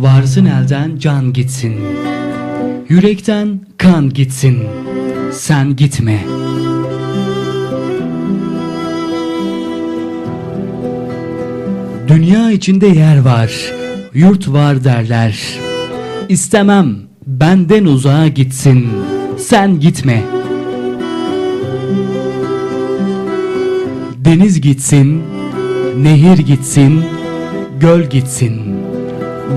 Varsın elden can gitsin. Yürekten kan gitsin. Sen gitme. Dünya içinde yer var, yurt var derler. İstemem benden uzağa gitsin. Sen gitme. Deniz gitsin, nehir gitsin, göl gitsin.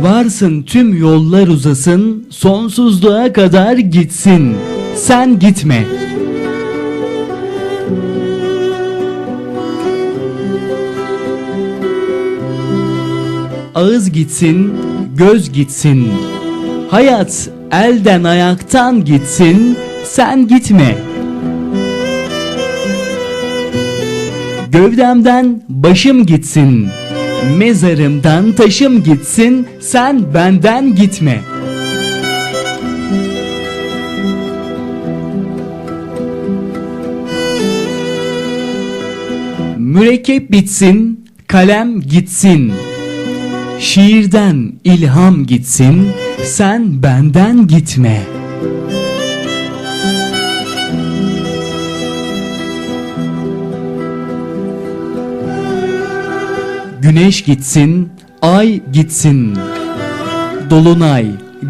Varsın tüm yollar uzasın, sonsuzluğa kadar gitsin. Sen gitme. Ağız gitsin, göz gitsin. Hayat elden ayaktan gitsin, sen gitme. Gövdemden başım gitsin. Mezarımdan taşım gitsin, sen benden gitme. Mürekkep bitsin, kalem gitsin. Şiirden ilham gitsin, sen benden gitme. Güneş gitsin, ay gitsin. Dolunay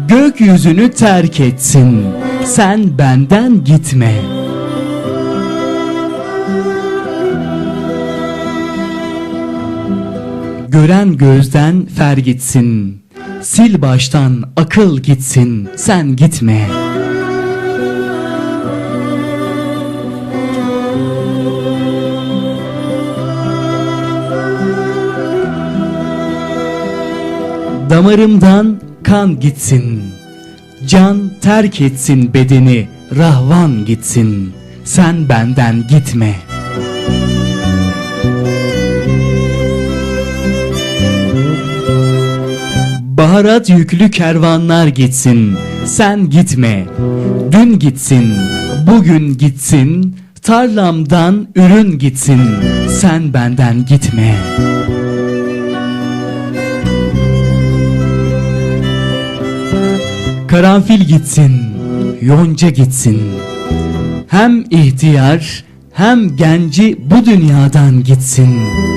gökyüzünü terk etsin. Sen benden gitme. Gören gözden fer gitsin. Sil baştan akıl gitsin. Sen gitme. Damarımdan kan gitsin. Can terk etsin bedeni. Rahvan gitsin. Sen benden gitme. Baharat yüklü kervanlar gitsin. Sen gitme. Dün gitsin. Bugün gitsin. Tarlamdan ürün gitsin. Sen benden gitme. Karanfil gitsin, yonca gitsin. Hem ihtiyar hem genci bu dünyadan gitsin.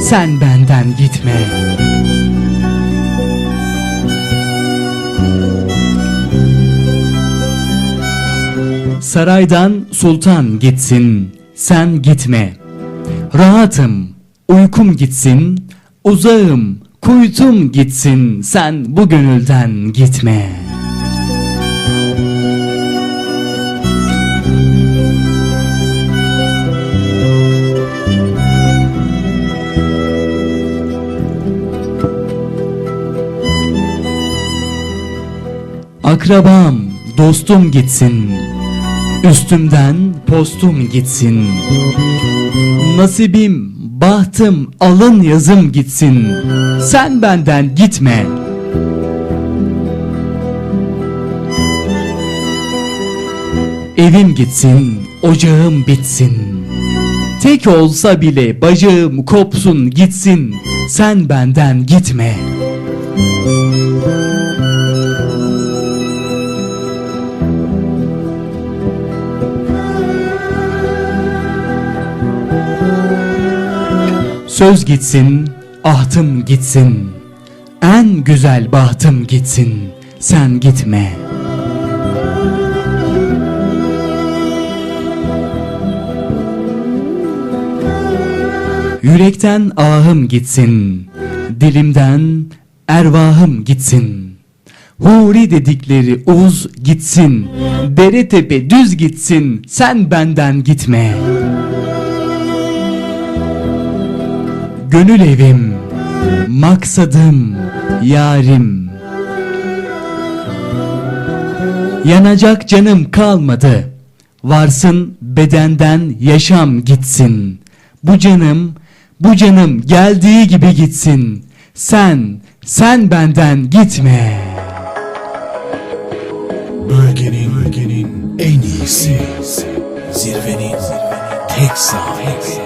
Sen benden gitme. Saraydan sultan gitsin, sen gitme. Rahatım, uykum gitsin, uzağım, kuytum gitsin, sen bu gönülden gitme. Akrabam, dostum gitsin. Üstümden postum gitsin. Nasibim, bahtım, alın yazım gitsin. Sen benden gitme. Evim gitsin, ocağım bitsin. Tek olsa bile bacağım kopsun gitsin. Sen benden gitme. Söz gitsin, ahtım gitsin. En güzel bahtım gitsin. Sen gitme. Yürekten ahım gitsin. Dilimden ervahım gitsin. Huri dedikleri uz gitsin. Dere tepe düz gitsin. Sen benden gitme. Gönül evim, maksadım, yarim. Yanacak canım kalmadı. Varsın bedenden yaşam gitsin. Bu canım, bu canım geldiği gibi gitsin. Sen, sen benden gitme. Bölgenin, bölgenin en iyisi. Zirvenin sahibi. Excellence.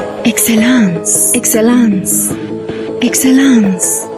Excellence. Excellence.